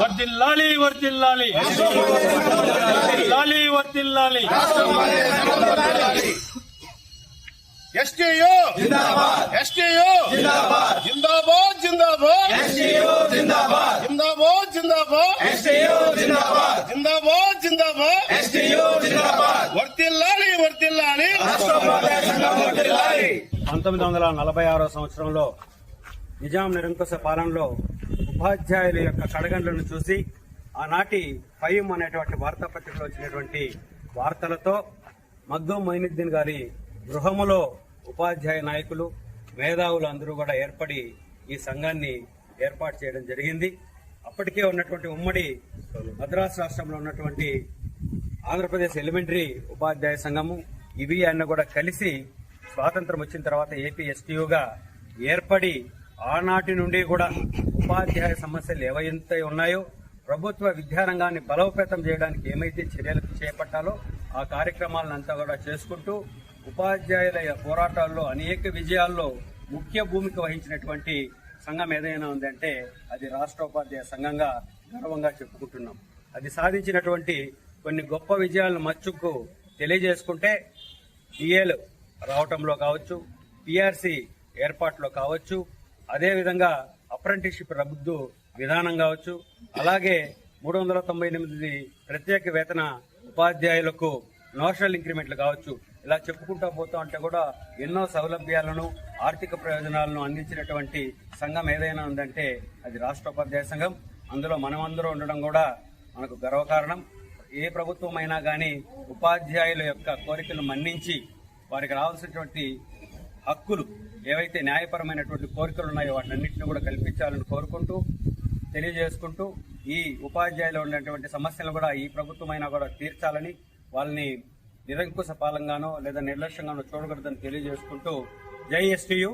వర్దిల్లాలి వర్దిల్లాలి వర్దిల్లాలి వర్దిల్లాలి ఎస్టీయూ. ఎస్టీయూ. జిందాబాద్ జిందాబాద్. జిందాబాద్ జిందాబాద్. జిందాబాద్ జిందాబాద్. వర్తిల్లాలి వర్తిల్లాలి పంతొమ్మిది వందల నలభై ఆరో సంవత్సరంలో నిజాం నిరంకుశ పాలనలో ఉపాధ్యాయుల యొక్క కడగండ్లను చూసి ఆనాటి ఫైమ్ అనేటువంటి వార్తాపత్రికలో వచ్చినటువంటి వార్తలతో మగ్దూం మొయినుద్దీన్ గారి గృహములో ఉపాధ్యాయ నాయకులు మేధావులు అందరూ కూడా ఏర్పడి ఈ సంఘాన్ని ఏర్పాటు చేయడం జరిగింది. అప్పటికే ఉన్నటువంటి ఉమ్మడి మద్రాసు రాష్ట్రంలో ఉన్నటువంటి ఆంధ్రప్రదేశ్ ఎలిమెంటరీ ఉపాధ్యాయ సంఘము ఇవి అన్న కూడా కలిసి స్వాతంత్రం వచ్చిన తర్వాత ఏపీ ఎస్టీయూగా ఏర్పడి ఆనాటి నుండి కూడా ఉపాధ్యాయ సమస్యలు ఏవైతే ఉన్నాయో ప్రభుత్వ విద్యారంగాన్ని బలోపేతం చేయడానికి ఏమైతే చర్యలు చేపట్టాలో ఆ కార్యక్రమాలను అంతా కూడా చేసుకుంటూ ఉపాధ్యాయుల పోరాటాల్లో అనేక విజయాల్లో ముఖ్య భూమిక వహించినటువంటి సంఘం ఏదైనా ఉందంటే అది రాష్ట్ర ఉపాధ్యాయ సంఘంగా గర్వంగా చెప్పుకుంటున్నాం. అది సాధించినటువంటి కొన్ని గొప్ప విజయాలను మచ్చుకు తెలియజేసుకుంటే డిఏలు రావటంలో కావచ్చు పిఆర్సి ఏర్పాట్లో కావచ్చు అదేవిధంగా అప్రెంటిస్షిప్ రద్దు విధానం కావచ్చు. అలాగే మూడు వందల తొంభై ఎనిమిది ప్రత్యేక వేతన ఉపాధ్యాయులకు నోషనల్ ఇంక్రిమెంట్లు కావచ్చు. ఇలా చెప్పుకుంటూ పోతా ఉంటే కూడా ఎన్నో సౌలభ్యాలను ఆర్థిక ప్రయోజనాలను అందించినటువంటి సంఘం ఏదైనా ఉందంటే అది రాష్ట్ర ఉపాధ్యాయ సంఘం. అందులో మనమందరూ ఉండడం కూడా మనకు గర్వకారణం. ఏ ప్రభుత్వం అయినా కానీ ఉపాధ్యాయుల యొక్క కోరికలు మన్నించి వారికి రావాల్సినటువంటి హక్కులు ఏవైతే న్యాయపరమైనటువంటి కోరికలు ఉన్నాయో వాటినన్నింటినీ కూడా కల్పించాలని కోరుకుంటూ తెలియజేసుకుంటూ ఈ ఉపాధ్యాయులు ఉన్నటువంటి సమస్యలను కూడా ఈ ప్రభుత్వమైనా కూడా తీర్చాలని వాళ్ళని నిరంకుశ పాలంగానో లేదా నిర్లక్ష్యంగానో చూడకూడదని తెలియజేసుకుంటూ జై ఎస్టీయు.